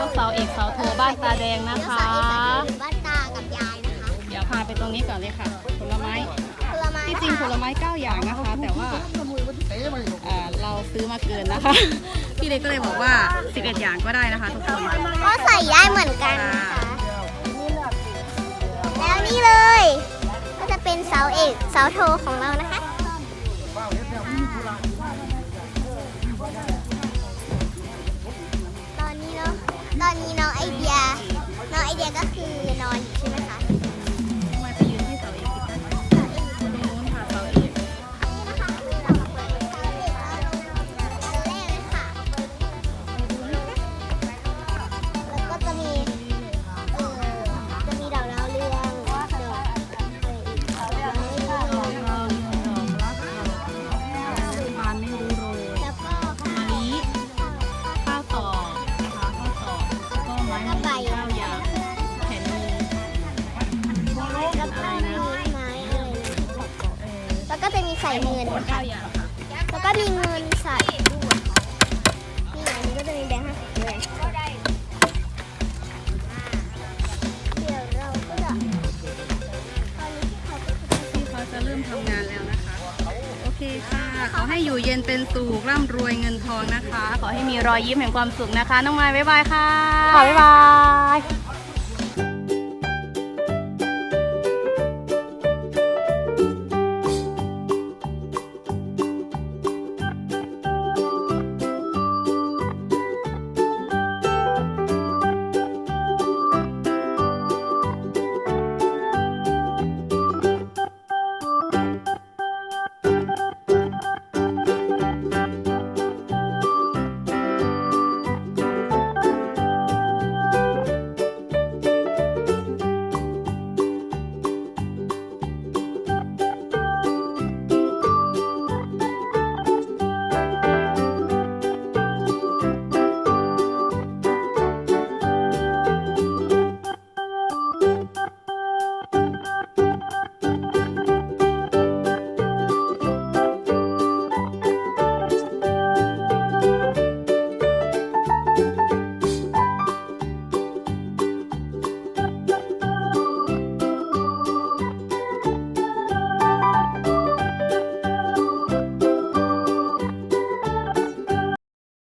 ลูกสาเอกเสาวโทบ้านตาแดงนะคะบ้านตากับยายนะคะเดี๋ยวพาไปตรงนี้ก่อนเลยค่ะ ผลไม้ผลไม้ที่จริงผลไม้เก้าอย่างนะคะ แต่ว่าเราซื้อมาเกินนะคะ พี่เล็กก็เลยบอกว่า11อย่างก็ได้นะคะทุกคนก็ใส่ได้เหมือนกันนะคะแล้วนี่เลย ก็จะเป็นเสาเอกเสาโทของเรานะคะ ไอเดียก็คือนอน ใส่เงินเก้าอย่างค่ะแล้วก็มีเงินใส่ด้วยนี่ไงนี่ก็จะมีแบงค์ห้าสิบด้วยเดี๋ยวเราก็จะตอนนี้ที่เขาก็จะที่เขาจะเริ่มทำงานแล้วนะคะ โอเคค่ะ ขอให้อยู่เย็นเป็นสุขร่ำรวยเงินทองนะคะ ขอให้มีรอยยิ้มแห่งความสุขนะคะ น้องไม้บ๊ายบายค่ะค่ะบ๊ายบาย